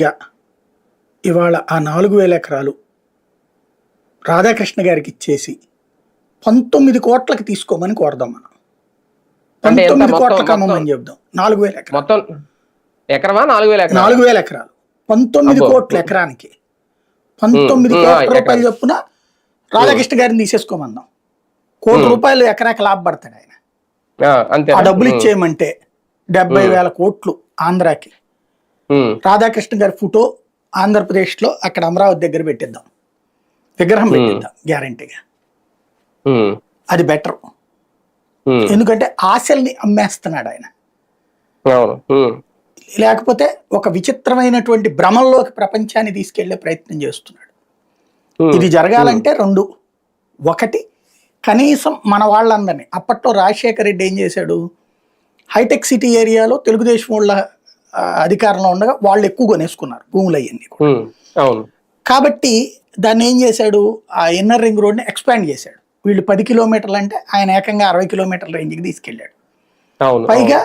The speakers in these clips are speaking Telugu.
పూర్తిగా ఇవాళ ఆ నాలుగు వేల ఎకరాలు రాధాకృష్ణ గారికి ఇచ్చేసి పంతొమ్మిది కోట్లకి తీసుకోమని కోరదాం మనం. పంతొమ్మిది కోట్లకి? అమ్మమని చెప్దాం. నాలుగు వేల మొత్తం ఎకరమా? నాలుగు వేల ఎకరాలు? నాలుగు వేల ఎకరాలు. పంతొమ్మిది. కోట్ల ఎకరానికి. పంతొమ్మిది కోట్ల. రూపాయలు చొప్పున రాధాకృష్ణ గారిని తీసేసుకోమందాం. కోటి రూపాయలు ఎకరాకి లాభపడతాడు ఆయన. ఆ డబ్బులు ఇచ్చేయమంటే డెబ్బై వేల కోట్లు ఆంధ్రాకి. రాధాకృష్ణ గారి ఫోటో ఆంధ్రప్రదేశ్లో అక్కడ అమరావతి దగ్గర పెట్టిద్దాం. విగ్రహం పెట్టిద్దాం గ్యారంటీగా. అది బెటర్. ఎందుకంటే ఆశల్ని అమ్మేస్తున్నాడు ఆయన. లేకపోతే ఒక విచిత్రమైనటువంటి భ్రమంలోకి ప్రపంచాన్ని తీసుకెళ్ళే ప్రయత్నం చేస్తున్నాడు. ఇది జరగాలంటే రెండు. ఒకటి కనీసం మన వాళ్ళందరినీ అప్పట్లో రాజశేఖర రెడ్డి ఏం చేశాడు? హైటెక్ సిటీ ఏరియాలో తెలుగుదేశం వాళ్ళ అధికారంలో ఉండగా వాళ్ళు ఎక్కువ కొనేసుకున్నారు భూములు ఉమ్, అవును. కాబట్టి దాన్ని ఏం చేశాడు? ఆ ఇన్నర్ రింగ్ రోడ్ని ఎక్స్పాండ్ చేశాడు. వీళ్ళు పది కిలోమీటర్లు అంటే ఆయన ఏకంగా అరవై కిలోమీటర్ల రేంజ్కి తీసుకెళ్ళాడు. పైగా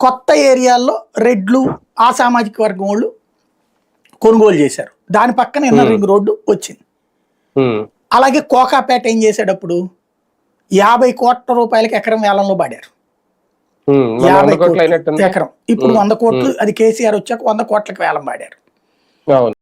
కొత్త ఏరియాల్లో రెడ్లు ఆ సామాజిక వర్గం వాళ్ళు కొనుగోలు చేశారు. దాని పక్కన ఇన్నర్ రింగ్ రోడ్డు వచ్చింది. అలాగే కోకాపేట ఏం చేశాడప్పుడు యాభై కోట్ల రూపాయలకి ఎకరం వేలంలో పడారు. యాభై కోట్లు ఎకరం. ఇప్పుడు వంద కోట్లు అది కేసీఆర్ వచ్చాక వంద కోట్లకి వేలం పాడారు